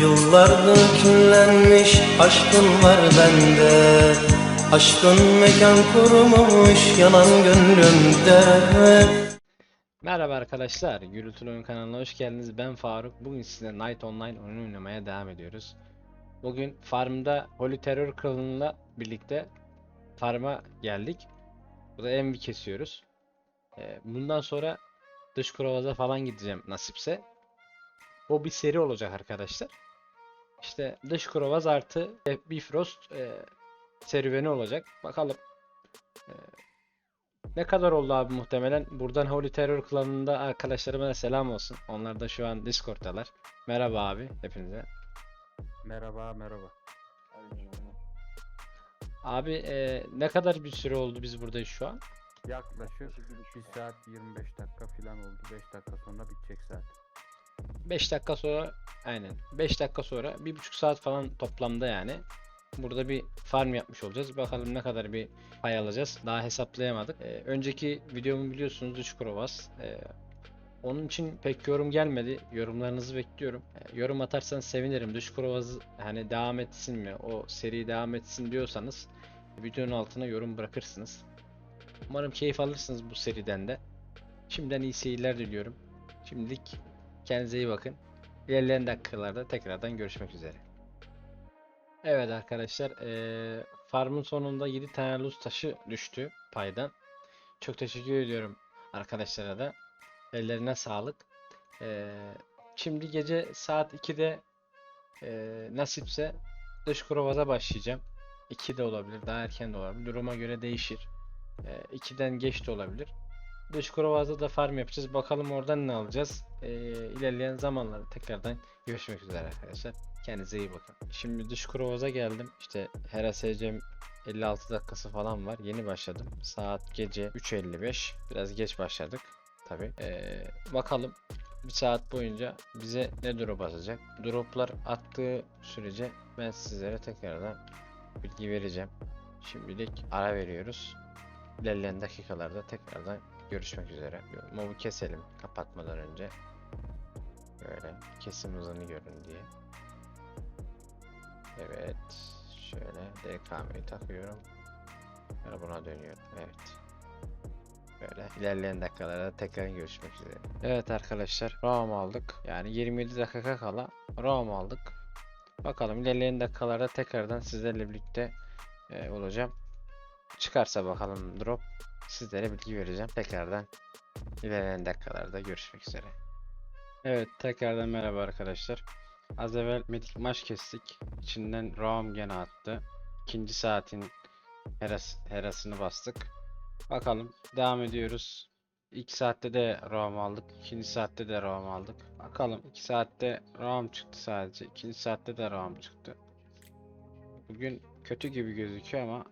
Yıllardır küllenmiş aşkın var bende Aşkın mekan kurmuş yanan gönlümde Merhaba arkadaşlar, Gürültülü Oyun kanalına hoş geldiniz. Ben Faruk. Bugün size Night Online oyun oynamaya devam ediyoruz. Bugün farmda Holy Terror kralıyla birlikte farma geldik. Burada envi kesiyoruz. Ee, bundan sonra dış Kurovaz'a falan gideceğim nasipse. O bir seri olacak arkadaşlar. İşte dış Kurovaz artı Bifrost e, serüveni olacak. Bakalım. Ee, ne kadar oldu abi muhtemelen? Buradan Holy Terror klanında arkadaşlarıma da selam olsun. Onlar da şu an Discord'dalar. Merhaba abi hepinize. Merhaba, merhaba. Abi e, ne kadar bir süre oldu biz buradayız şu an? Yaklaşık 1 saat 25 dakika falan oldu. 5 dakika sonra bitecek zaten. 5 dakika sonra aynen 5 dakika sonra 1,5 saat falan toplamda yani. Burada bir farm yapmış olacağız. Bakalım ne kadar bir pay alacağız. Daha hesaplayamadık. E, önceki videomu biliyorsunuz Düşkurovas. E, onun için pek yorum gelmedi. Yorumlarınızı bekliyorum. E, yorum atarsanız sevinirim. Düşkurovaz hani devam etsin mi? O seri devam etsin diyorsanız videonun altına yorum bırakırsınız. Umarım keyif alırsınız bu seriden de. Şimdiden iyi seyirler diliyorum. Şimdilik kendinize iyi bakın. İlerleyen dakikalarda tekrardan görüşmek üzere. Evet arkadaşlar, eee farmın sonunda 7 tane luz taşı düştü paydan. Çok teşekkür ediyorum arkadaşlara da. Ellerine sağlık. Eee, şimdi gece saat 2'de eee, nasipse dış Kurovaz'a başlayacağım. 2 de olabilir, daha erken de olabilir. Duruma göre değişir. Eee 2'den geç de olabilir. Dış Kurovaz'da da farm yapacağız. Bakalım oradan ne alacağız. Eee ilerleyen zamanlarda tekrardan görüşmek üzere arkadaşlar. Kendinize iyi bakın. Şimdi dış Kurovaz'a geldim. İşte Hera SC'm 56 dakikası falan var. Yeni başladım. Saat gece 3.55. Biraz geç başladık. Tabi. bakalım bir saat boyunca bize ne drop atacak. Droplar attığı sürece ben sizlere tekrardan bilgi vereceğim. Şimdilik ara veriyoruz. İlerleyen dakikalarda tekrardan görüşmek üzere. Mobu keselim kapatmadan önce. Böyle kesim hızını görün diye. Evet. Şöyle DKM'yi takıyorum. Sonra buna dönüyorum. Evet. Böyle ilerleyen dakikalarda tekrar görüşmek üzere. Evet arkadaşlar ROM aldık. Yani 27 dakika kala ROM aldık. Bakalım ilerleyen dakikalarda tekrardan sizlerle birlikte e, olacağım. Çıkarsa bakalım drop sizlere bilgi vereceğim. Tekrardan ilerleyen dakikalarda görüşmek üzere. Evet tekrardan merhaba arkadaşlar. Az evvel medik maç kestik. İçinden Raum gene attı. İkinci saatin heras, herasını bastık. Bakalım devam ediyoruz. İlk saatte de Raum aldık. ikinci saatte de Raum aldık. Bakalım 2 saatte Raum çıktı sadece. ikinci saatte de Raum çıktı. Bugün kötü gibi gözüküyor ama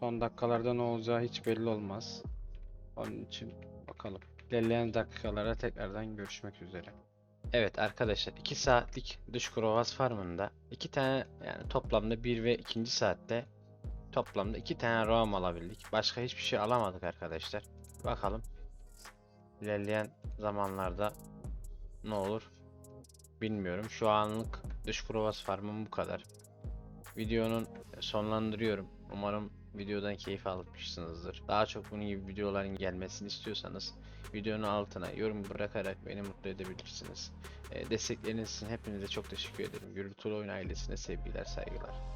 son dakikalarda ne olacağı hiç belli olmaz. Onun için bakalım. İlerleyen dakikalarda tekrardan görüşmek üzere. Evet arkadaşlar 2 saatlik dış Krovaz farmında 2 tane yani toplamda 1 ve 2. saatte toplamda 2 tane roam alabildik. Başka hiçbir şey alamadık arkadaşlar. Bakalım ilerleyen zamanlarda ne olur bilmiyorum. Şu anlık dış Krovaz farmım bu kadar. Videonun sonlandırıyorum. Umarım videodan keyif almışsınızdır. Daha çok bunun gibi videoların gelmesini istiyorsanız videonun altına yorum bırakarak beni mutlu edebilirsiniz. E, destekleriniz için hepinize çok teşekkür ederim. Gürültülü Oyun ailesine sevgiler, saygılar.